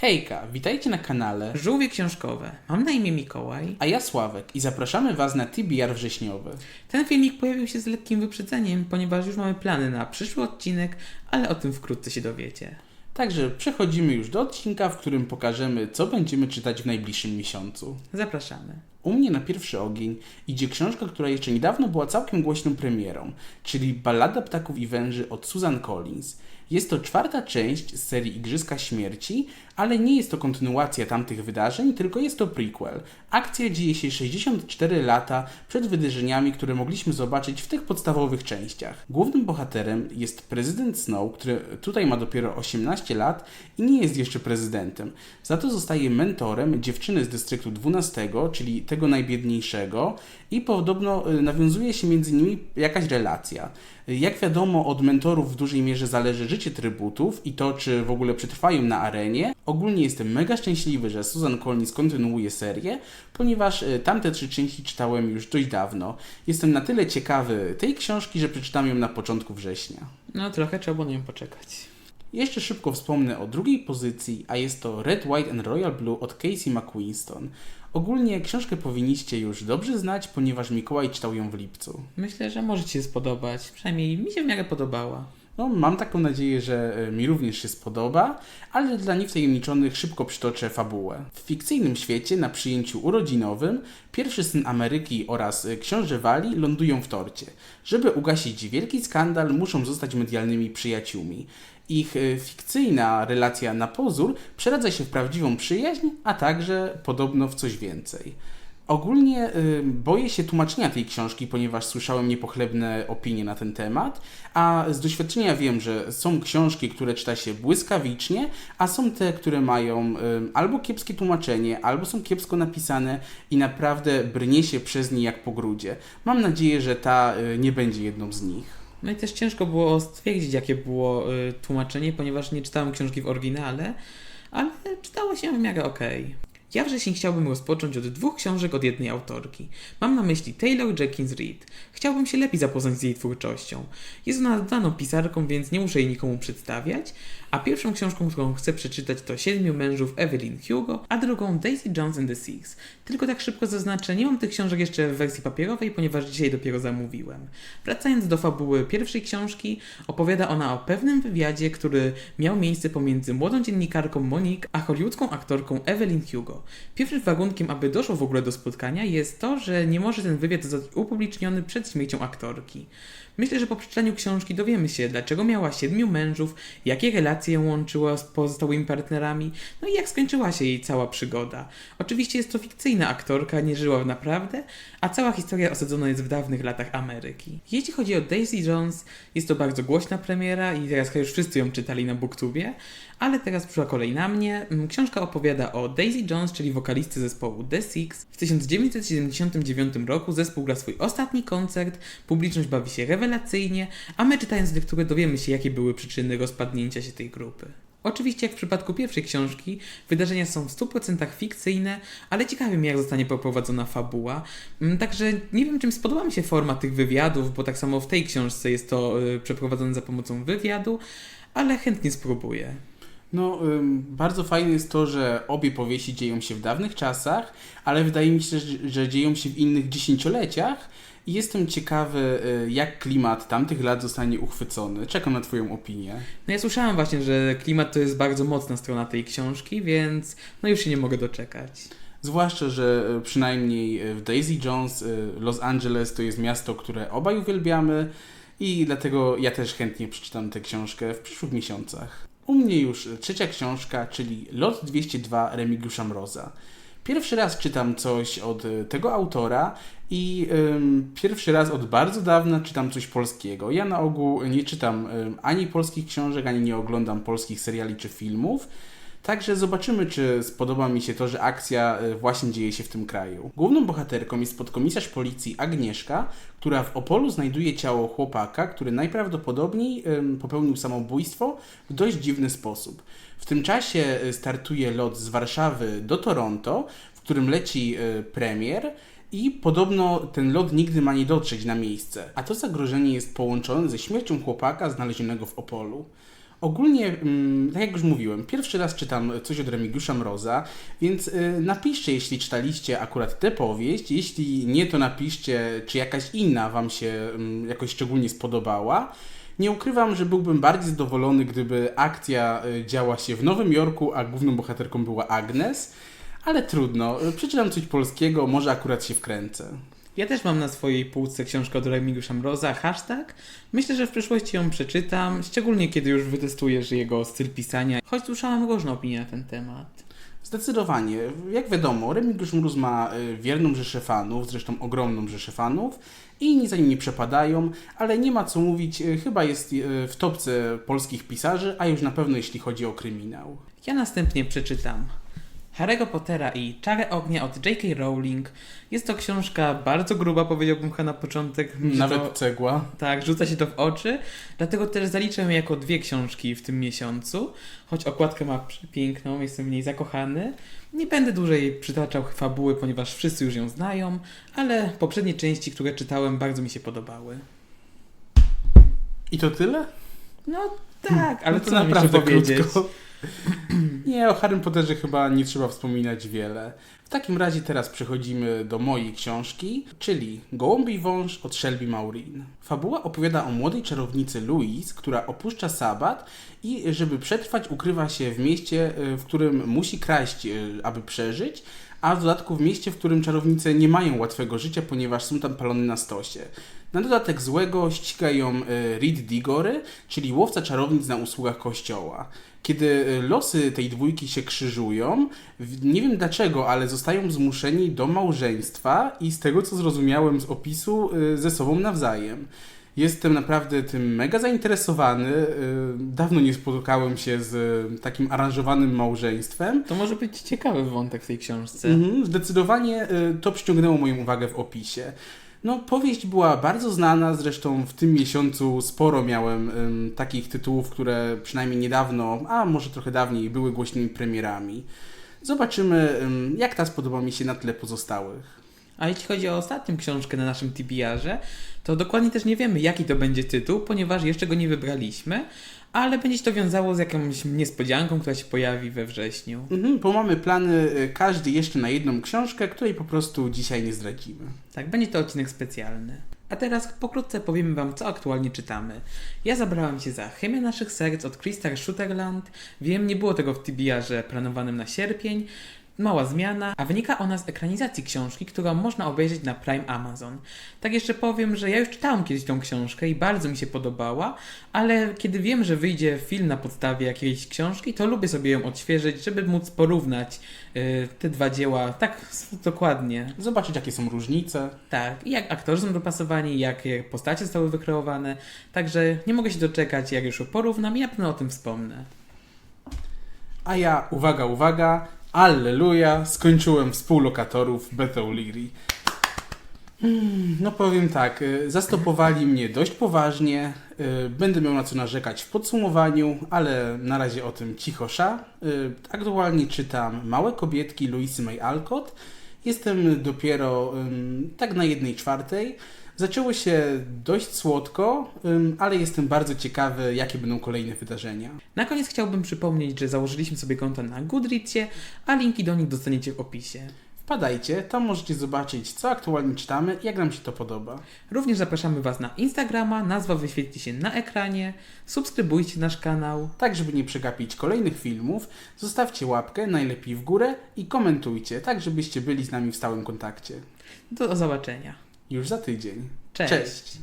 Hejka, witajcie na kanale, Żółwie książkowe. Mam na imię Mikołaj. a ja Sławek i zapraszamy Was na TBR wrześniowy. Ten filmik pojawił się z lekkim wyprzedzeniem, ponieważ już mamy plany na przyszły odcinek, ale o tym wkrótce się dowiecie. Także przechodzimy już do odcinka, w którym pokażemy, co będziemy czytać w najbliższym miesiącu. Zapraszamy. U mnie na pierwszy ogień idzie książka, która jeszcze niedawno była całkiem głośną premierą, czyli Ballada Ptaków i Węży od Susan Collins. Jest to czwarta część z serii Igrzyska Śmierci, ale nie jest to kontynuacja tamtych wydarzeń, tylko jest to prequel. Akcja dzieje się 64 lata przed wydarzeniami, które mogliśmy zobaczyć w tych podstawowych częściach. Głównym bohaterem jest prezydent Snow, który tutaj ma dopiero 18 lat i nie jest jeszcze prezydentem. Za to zostaje mentorem dziewczyny z dystryktu 12, czyli tego najbiedniejszego i podobno y, nawiązuje się między nimi jakaś relacja. Jak wiadomo, od mentorów w dużej mierze zależy życie trybutów i to, czy w ogóle przetrwają na arenie. Ogólnie jestem mega szczęśliwy, że Susan Collins kontynuuje serię, ponieważ y, tamte trzy części czytałem już dość dawno. Jestem na tyle ciekawy tej książki, że przeczytam ją na początku września. No trochę trzeba było na nią poczekać. Jeszcze szybko wspomnę o drugiej pozycji, a jest to Red, White and Royal Blue od Casey McQuiston. Ogólnie książkę powinniście już dobrze znać, ponieważ Mikołaj czytał ją w lipcu. Myślę, że może Ci się spodobać. Przynajmniej mi się w miarę podobała. No, mam taką nadzieję, że e, mi również się spodoba, ale dla niewtajemniczonych szybko przytoczę fabułę. W fikcyjnym świecie, na przyjęciu urodzinowym, pierwszy syn Ameryki oraz e, książę Wali lądują w torcie. Żeby ugasić wielki skandal, muszą zostać medialnymi przyjaciółmi. Ich e, fikcyjna relacja na pozór przeradza się w prawdziwą przyjaźń, a także podobno w coś więcej. Ogólnie y, boję się tłumaczenia tej książki, ponieważ słyszałem niepochlebne opinie na ten temat, a z doświadczenia wiem, że są książki, które czyta się błyskawicznie, a są te, które mają y, albo kiepskie tłumaczenie, albo są kiepsko napisane i naprawdę brnie się przez nie jak po grudzie. Mam nadzieję, że ta y, nie będzie jedną z nich. No i też ciężko było stwierdzić, jakie było y, tłumaczenie, ponieważ nie czytałem książki w oryginale, ale czytało się w miarę okej. Ja wrzesień chciałbym rozpocząć od dwóch książek od jednej autorki. Mam na myśli Taylor Jenkins Reid. Chciałbym się lepiej zapoznać z jej twórczością. Jest ona znaną pisarką, więc nie muszę jej nikomu przedstawiać. A pierwszą książką, którą chcę przeczytać to Siedmiu mężów Evelyn Hugo, a drugą Daisy Jones and the Six. Tylko tak szybko zaznaczę, nie mam tych książek jeszcze w wersji papierowej, ponieważ dzisiaj dopiero zamówiłem. Wracając do fabuły pierwszej książki, opowiada ona o pewnym wywiadzie, który miał miejsce pomiędzy młodą dziennikarką Monique a hollywoodzką aktorką Evelyn Hugo. Pierwszym warunkiem, aby doszło w ogóle do spotkania jest to, że nie może ten wywiad zostać upubliczniony przed śmiercią aktorki. Myślę, że po przeczytaniu książki dowiemy się, dlaczego miała siedmiu mężów, jakie relacje łączyła z pozostałymi partnerami, no i jak skończyła się jej cała przygoda. Oczywiście jest to fikcyjna aktorka, nie żyła naprawdę, a cała historia osadzona jest w dawnych latach Ameryki. Jeśli chodzi o Daisy Jones, jest to bardzo głośna premiera i teraz już wszyscy ją czytali na booktubie, ale teraz przyszła kolej na mnie. Mm, Książka opowiada o Daisy Jones, czyli wokalistce zespołu The Six. W 1979 roku zespół gra swój ostatni koncert, publiczność bawi się rewelacyjnie, a my czytając lekturę dowiemy się, jakie były przyczyny rozpadnięcia się tej grupy. Oczywiście, jak w przypadku pierwszej książki, wydarzenia są w 100% fikcyjne, ale ciekawi mnie, jak zostanie poprowadzona fabuła. Mm, Także nie wiem, czym spodoba mi się forma tych wywiadów, bo tak samo w tej książce jest to y, przeprowadzone za pomocą wywiadu, ale chętnie spróbuję. No, ym, bardzo fajne jest to, że obie powieści dzieją się w dawnych czasach, ale wydaje mi się, że, że dzieją się w innych dziesięcioleciach i jestem ciekawy, y, jak klimat tamtych lat zostanie uchwycony. Czekam na Twoją opinię. No ja słyszałem właśnie, że klimat to jest bardzo mocna strona tej książki, więc no już się nie mogę doczekać. Zwłaszcza, że y, przynajmniej y, w Daisy Jones Los Angeles to jest miasto, które obaj uwielbiamy i dlatego ja też chętnie przeczytam tę książkę w przyszłych miesiącach. U mnie już trzecia książka, czyli Lot 202 Remigiusza Mroza. Pierwszy raz czytam coś od y, tego autora i ym, pierwszy raz od bardzo dawna czytam coś polskiego. Ja na ogół nie czytam ym, ani polskich książek, ani nie oglądam polskich seriali czy filmów. Także zobaczymy, czy spodoba mi się to, że akcja y, właśnie dzieje się w tym kraju. Główną bohaterką jest podkomisarz policji Agnieszka, która w Opolu znajduje ciało chłopaka, który najprawdopodobniej popełnił samobójstwo w dość dziwny sposób. W tym czasie y, startuje lot z Warszawy do Toronto, w którym leci y, premier. I podobno ten lot nigdy ma nie dotrzeć na miejsce, a to zagrożenie jest połączone ze śmiercią chłopaka znalezionego w Opolu. Ogólnie, mm, tak jak już mówiłem, pierwszy raz czytam coś od Remigiusza Mroza, więc y, napiszcie, jeśli czytaliście akurat tę powieść. Jeśli nie, to napiszcie, czy jakaś inna Wam się mm, jakoś szczególnie spodobała. Nie ukrywam, że byłbym bardziej zadowolony, gdyby akcja y, działa się w Nowym Jorku, a główną bohaterką była Agnes, ale trudno. Przeczytam coś polskiego, może akurat się wkręcę. Ja też mam na swojej półce książkę od Remigiusza Mroza, hashtag. Myślę, że w przyszłości ją przeczytam, szczególnie kiedy już wytestujesz jego styl pisania, choć słyszałam różne opinie na ten temat. Zdecydowanie. Jak wiadomo, Remigiusz Mróz ma y, wierną rzeszę fanów, zresztą ogromną rzeszę fanów i inni za nim nie przepadają, ale nie ma co mówić, y, chyba jest y, w topce polskich pisarzy, a już na pewno jeśli chodzi o kryminał. Ja następnie przeczytam Harry'ego Pottera i Czarę Ognia od J.K. Rowling. Jest to książka bardzo gruba, powiedziałbym chyba na początek. Nawet To, cegła. tak, rzuca się to w oczy, dlatego też zaliczę ją jako dwie książki w tym miesiącu. Choć okładkę ma przepiękną, jestem w niej zakochany. Nie będę dłużej przytaczał fabuły, ponieważ wszyscy już ją znają, ale poprzednie części, które czytałem, bardzo mi się podobały. I to tyle? No tak, ale No co jeszcze powiedzieć? Nie, o Harrym Potterze chyba nie trzeba wspominać wiele. W takim razie teraz przechodzimy do mojej książki, czyli Gołąbi wąż od Shelby Maureen. Fabuła opowiada o młodej czarownicy Louise, która opuszcza sabat i żeby przetrwać ukrywa się w mieście, y, w którym musi kraść, y, aby przeżyć, a w dodatku w mieście, w którym czarownice nie mają łatwego życia, ponieważ są tam palone na stosie. Na dodatek złego ściga ją y, Reed Digory, czyli łowca czarownic na usługach kościoła. Kiedy y, losy tej dwójki się krzyżują, nie wiem dlaczego, ale zostają zmuszeni do małżeństwa i z tego co zrozumiałem z opisu, y, ze sobą nawzajem. Jestem naprawdę tym mega zainteresowany. y, Dawno nie spotkałem się z y, takim aranżowanym małżeństwem. To może być ciekawy wątek w tej książce. Mhm, zdecydowanie y, to przyciągnęło moją uwagę w opisie. No, powieść była bardzo znana, zresztą w tym miesiącu sporo miałem ym, takich tytułów, które przynajmniej niedawno, a może trochę dawniej, były głośnymi premierami. Zobaczymy, ym, jak ta spodoba mi się na tle pozostałych. A jeśli chodzi o ostatnią książkę na naszym TBR-ze, to dokładnie też nie wiemy, jaki to będzie tytuł, ponieważ jeszcze go nie wybraliśmy, ale będzie się to wiązało z jakąś niespodzianką, która się pojawi we wrześniu. Mhm, bo mamy plany y, każdy jeszcze na jedną książkę, której po prostu dzisiaj nie zdradzimy. Tak, będzie to odcinek specjalny. A teraz pokrótce powiemy Wam, co aktualnie czytamy. Ja zabrałam się za Chemię naszych serc od Krista Schutterland. Wiem, nie było tego w TBR-ze planowanym na sierpień. Mała zmiana, a wynika ona z ekranizacji książki, którą można obejrzeć na Prime Amazon. Tak jeszcze powiem, że ja już czytałam kiedyś tą książkę i bardzo mi się podobała, ale kiedy wiem, że wyjdzie film na podstawie jakiejś książki, to lubię sobie ją odświeżyć, żeby móc porównać y, te dwa dzieła tak dokładnie. Zobaczyć, jakie są różnice. Tak, i jak aktorzy są dopasowani, jakie postacie zostały wykreowane. Także nie mogę się doczekać, jak już porównam i na pewno o tym wspomnę. A ja, uwaga, uwaga, alleluja, skończyłem współlokatorów Beth O'Leary. Hmm, No powiem tak, y, zastopowali mnie dość poważnie, y, będę miał na co narzekać w podsumowaniu, ale na razie o tym cichosza. Y, Aktualnie czytam Małe kobietki Louisy May Alcott. Jestem dopiero tak na jednej czwartej. Zaczęło się dość słodko, ale jestem bardzo ciekawy, jakie będą kolejne wydarzenia. Na koniec chciałbym przypomnieć, że założyliśmy sobie konto na Goodreadsie, a linki do nich dostaniecie w opisie. Wpadajcie, tam możecie zobaczyć, co aktualnie czytamy i jak nam się to podoba. Również zapraszamy Was na Instagrama, nazwa wyświetli się na ekranie. Subskrybujcie nasz kanał. Tak, żeby nie przegapić kolejnych filmów, zostawcie łapkę, najlepiej w górę i komentujcie, tak żebyście byli z nami w stałym kontakcie. Do zobaczenia. Już za tydzień. Cześć. Cześć.